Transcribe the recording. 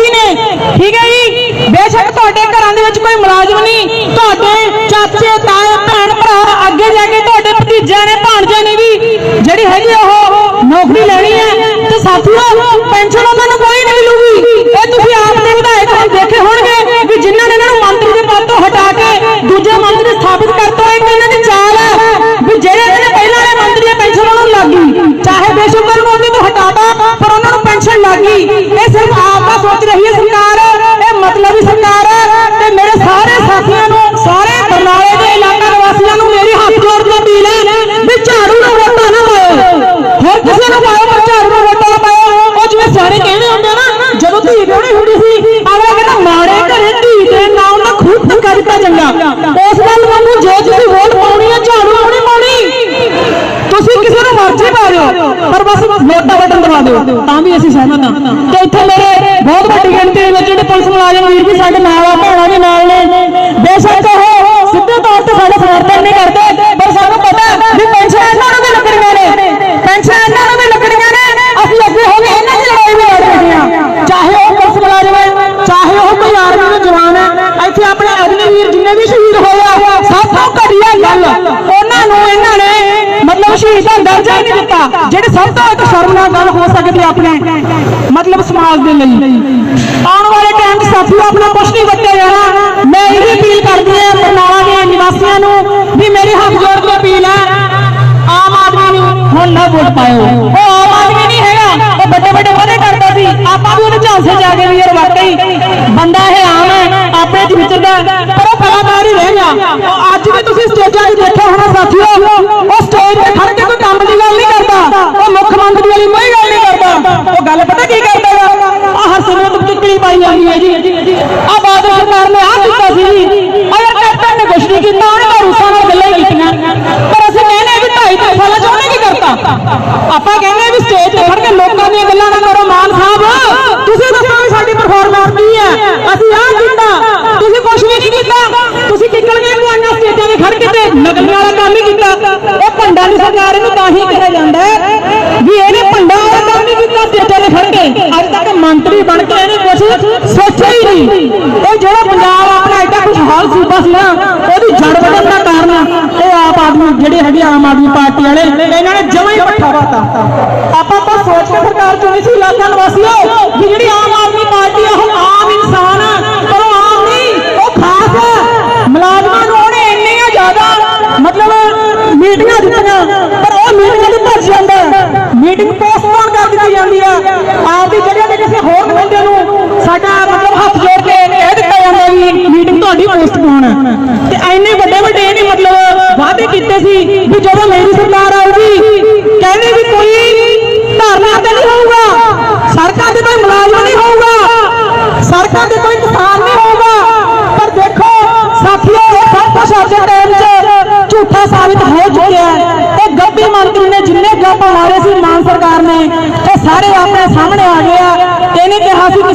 ਕੀ ਨੇ। ਠੀਕ ਹੈ ਜੀ? ਬੇਸ਼ੱਕ ਤੁਹਾਡੇ ਘਰਾਂ ਦੇ ਵਿੱਚ ਕੋਈ ਮੁਲਾਜ਼ਮ ਨਹੀਂ। ਤੁਹਾਡੇ ਚਾਚੇ, ਤਾਏ, ਭੈਣ, ਭਰਾ ਅੱਗੇ ਜਾ ਕੇ ਤੁਹਾਡੇ ਭਤੀਜਿਆਂ ਨੇ, ਭਾਣਜਿਆਂ ਨੇ ਵੀ ਜਿਹੜੀ ਹੈਗੀ ਉਹ ਨੌਕਰੀ ਲੈਣੀ ਹੈ। ਤੇ ਸਾਥੀਓ, ਪੈਨਸ਼ਨ ਉਹਨਾਂ ਨੂੰ ਕੋਈ ਨਹੀਂ ਮਿਲੂਗੀ। ਇਹ ਤੁਸੀਂ ਆਪ ਦੇ ਵਿਧਾਇਕ ਦੇਖੇ ਹੋਣਗੇ ਵੀ ਜਿਨ੍ਹਾਂ ਨੇ ਇਹਨਾਂ ਨੂੰ ਮੰਤਰੀ ਦੇ ਪਦ ਤੋਂ ਹਟਾ ਕੇ ਦੂਜੇ ਮੰਤਰੀ ਸਥਾਪਿਤ ਕਰ ਇੱਕ ਇਹਨਾਂ ਦੀ ਚਾਲ ਹੈ ਵੀ ਜਿਹੜੇ ਇਹਨਾਂ ਨੇ ਪਹਿਲਾਂ ਵਾਲੇ ਮੰਤਰੀ ਦੀ ਪੈਨਸ਼ਨ ਉਹਨਾਂ ਨੂੰ ਲੱਗ ਗਈ ਚਾਹੇ ਬੇਸ਼ੱਕ ਉਹਨਾਂ ਨੂੰ ਉਹਦੇ ਤੋਂ ਹਟਾਤਾ ਪਰ ਉਹਨਾਂ ਲੱਗ ਗਈ ਇਹ ਸਿਰਫ ਆਪ ਦਾ ਸੋਚ ਰਹੀ ਹੈ ਸਰਕਾਰ। ਇਹ ਮਤਲਬੀ ਸਰਕਾਰ ਹੈ। ਦਿਓ ਪਰ ਬਸ ਦਾ ਬਟਨ ਦਬਾ ਦਿਓ, ਤਾਂ ਵੀ ਅਸੀਂ ਸਹਿਮਤ ਹਾਂ। ਤੇ ਇੱਥੇ ਮੇਰੇ ਬਹੁਤ ਵੱਡੀ ਗਿਣਤੀ ਦੇ ਵਿੱਚ ਜਿਹੜੇ ਪੁਲਿਸ ਮੁਲਾਜ਼ਮ ਵੀਰ ਵੀ ਸਾਡੇ ਨਾਲ ਆ, ਭੈਣਾਂ ਵੀ ਨਾਲ ਨੇ। ਬੇਸ਼ੱਕ ਉਹ ਸਿੱਧੇ ਤੌਰ ਤੇ ਸਾਡੇ ਸਮਰਥਨ ਨਹੀਂ ਕਰਦੇ। ਸਭ ਤੋਂ ਇੱਕ ਸ਼ਰਮਨਾਕ ਗੱਲ ਹੋ ਸਕਦੀ ਆਪਣੇ, ਮਤਲਬ ਸਮਾਜ ਦੇ ਲਈ। ਆਉਣ ਵਾਲੇ ਟਾਈਮ 'ਚ ਸਾਥੀਓ ਆਪਣਾ ਕੁਛ ਨਹੀਂ ਵਰਤਿਆ ਜਾਣਾ ਮੈਂ ਇਹ ਅਪੀਲ ਕਰਦੀ ਹਾਂ ਬਰਨਾਲਾ ਦੇ ਨਿਵਾਸੀਆਂ ਨੂੰ ਵੀ ਮੇਰੀ ਹੱਥ ਜੋੜ ਕੇ ਅਪੀਲ ਹੈ। ਆਮ ਆਦਮੀ ਨੂੰ ਹੁਣ ਨਾ ਵੋਟ ਪਾਇਓ। ਉਹ ਆਮ ਆਦਮੀ ਨਹੀਂ ਹੈਗਾ, ਉਹ ਵੱਡੇ ਵੱਡੇ ਵਾਅਦੇ ਕਰਦਾ ਸੀ। ਆਪਾਂ ਵੀ ਉਹਦੇ ਝਾਂਸੇ ਜਾ ਕੇ ਵੀ ਯਾਰ ਵਾਕਈ ਬੰਦਾ ਇਹ ਆਮ ਹੈ ਆਪਣੇ ਚ ਵਿਚਰਦਾ ਪਰ ਉਹ ਕਲਾਕਾਰ ਹੀ ਰਹਿ ਗਿਆ। ਅੱਜ ਵੀ ਤੁਸੀਂ ਸਟੇਜਾਂ 'ਤੇ ਦੇਖਿਆ ਹੋਣਾ ਸਾਥੀਓ, ਉਹ ਸਟੇਜ ਤੇ ਖੜ ਕੇ ਕੋਈ ਕੰਮ ਦੀ ਗੱਲ ਨਹੀਂ ਕਰਦਾ ਉਹ ਮੁੱਖ ਮੰਤਰੀ ਵਾਲੀ ਕੋਈ ਗੱਲ ਨਹੀਂ ਕਰਦਾ ਉਹ ਗੱਲ ਪਤਾ ਕੀ ਕਰਦਾ ਵਾ ਆ ਹਰਸਿਮਰਤ ਟਿੱਕੜੀ ਪਾਈ ਜਾਂਦੀ ਹੈ ਜੀ। ਆ ਬਾਦਲ ਸਰਕਾਰ ਨੇ ਆ ਕੀਤਾ ਸੀ ਜੀ। ਅਗਰ ਕੈਪਟਨ ਨੇ ਕੁਛ ਨਹੀਂ ਕੀਤਾ, ਉਹਨੇ ਤਾਂ ਰੂਸਾਂ ਨਾਲ ਗੱਲਾਂ ਹੀ ਕੀਤੀਆਂ। ਪਰ ਅਸੀਂ ਕਹਿੰਦੇ ਵੀ ਢਾਈ ਤਿੰਨ ਸਾਲਾਂ ਚ ਉਹਨੇ ਕੀ ਕਰਤਾ? ਆਪਾਂ ਕਹਿੰਦੇ ਵੀ ਸਟੇਜ ਤੇ ਖੜ ਕੇ ਲੋਕਾਂ ਦੀਆਂ ਗੱਲਾਂ ਨਾ ਕਰੋ, ਮਾਨ ਸਾਹਿਬ। ਤੁਸੀਂ ਦੱਸੋ ਵੀ ਸਾਡੀ ਪਰਫਾਰਮੈਂਸ ਕੀ ਹੈ? ਅਸੀਂ ਆਹ ਕੀਤਾ। ਤੁਸੀਂ ਕੁਛ ਵੀ ਨਹੀਂ ਕੀਤਾ। ਤੁਸੀਂ ਕਿੱਕਲ ਕੇ ਸਟੇਜਾਂ ਤੇ ਖੜ ਕੇ ਤੇ ਨਕਲੀਆਂ ਵਾਲਾ ਕੰਮ ਹੀ ਕੀਤਾ। ਉਹ ਭੰਡਾਂ ਦੀ ਸਰਕਾਰ ਇਹਨੂੰ ਤਾਂ ਹੀ ਕਿਹਾ ਜਾਂਦਾ ਹੈ ਵੀ ਇਹਨੇ ਭੰਡਾਂ ਵਾਲਾ ਕੰਮ ਨਹੀਂ ਕੀਤਾ ਸਟੇਜਾਂ ਤੇ ਖੜ ਕੇ ਅੱਜ ਤੱਕ ਮੰਤਰੀ ਬਣ ਕੇ ਇਹਨੇ ਕੁਛ ਸੋਚਿਆ ਹੀ ਨਹੀਂ ਇਹ ਜਿਹੜਾ ਪੰਜਾਬ ਆਪਣਾ ਐਡਾ ਸੂਬਾ ਸੀ ਉਹਦੀ ਜੜ ਵਧਣ ਦਾ ਕਾਰਨ ਇਹ ਆਪ ਆਦਮੀ, ਜਿਹੜੇ ਹੈਗੇ ਆਮ ਆਦਮੀ ਪਾਰਟੀ ਵਾਲੇ, ਇਹਨਾਂ ਨੇ ਜਮਾਂ ਹੀ ਪੱਠਾ ਵਾਤਾ ਆਪਾਂ ਤਾਂ ਸੋਚ ਕੇ ਸਰਕਾਰ ਚੁਣੀ ਸੀ ਇਲਾਕਾ ਨਿਵਾਸੀਓ, ਵੀ ਜਿਹੜੀ ਆਮ ਆਦਮੀ ਪਾਰਟੀ ਆ, ਉਹ ਆਮ ਇਨਸਾਨ ਪਰ ਉਹ ਆਮ ਨਹੀਂ, ਉਹ ਖਾਸ ਮੁਲਾਜ਼ਮਾਂ ਨੂੰ ਉਹਨੇ ਇੰਨੀਆਂ ਜ਼ਿਆਦਾ, ਮਤਲਬ ਮੀਟਿੰਗਾਂ ਦਿੱਤੀਆਂ ਪਰ ਉਹ ਮੀਟਿੰਗਾਂ ਤੋਂ ਭੱਜ ਜਾਂਦਾ ਮੀਟਿੰਗ ਪੋਸਟਪੋਨ ਕਰ ਦਿੱਤੀ ਜਾਂਦੀ ਆ ਆਪਦੀ ਜਗ੍ਹਾ ਤੇ ਕਿਸੇ ਹੋਰ ਨੁਮਾਇੰਦੇ ਨੂੰ ਸਾਡਾ ਮਤਲਬ ਹੱਥ ਜੋੜ ਕੇ ਇਹ ਦਿੱਤਾ ਜਾਂਦਾ ਵੀ ਮੀਟਿੰਗ ਤੁਹਾਡੀ ਪੋਸਟਪੋਨ ਹੈ ਤੇ ਐਨੇ ਵੱਡੇ ਵੱਡੇ ਇਹਨੇ ਮਤਲਬ ਵਾਅਦੇ ਕੀਤੇ ਸੀ ਵੀ ਜਦੋਂ ਮੇਰੀ ਸਰਕਾਰ ਆਊਗੀ, ਕਹਿੰਦੇ ਵੀ ਕੋਈ ਧਰਨਾ ਤੇ ਨਹੀਂ ਹੋਊਗਾ, ਸੜਕਾਂ ਤੇ ਕੋਈ ਮੁਲਾਜ਼ਮ ਨਹੀਂ ਹੋਊਗਾ, ਸੜਕਾਂ ਤੇ ਕੋਈ ਕਿਸਾਨ ਨਹੀਂ ਹੋਊਗਾ। ਪਰ ਦੇਖੋ, ਸਾਥੀਓ, ਇਹ ਸਭ ਕੁਛ ਅੱਜ ਦੇ ਟਾਈਮ 'ਚ ਝੂਠਾ ਸਾਬਿਤ ਹੋ ਚੁੱਕਿਆ ਹੈ। ਇਹ ਗੱਬੀ ਮੰਤਰੀ ਨੇ ਜਿੰਨੇ ਗੱਪ ਮਾਰੇ ਸੀ ਮਾਨ ਸਰਕਾਰ ਨੇ ਇਹ ਸਾਰੇ ਆਪਣੇ ਸਾਹਮਣੇ ਆ ਗਏ ਆ। ਇਹਨੇ ਕਿਹਾ ਸੀ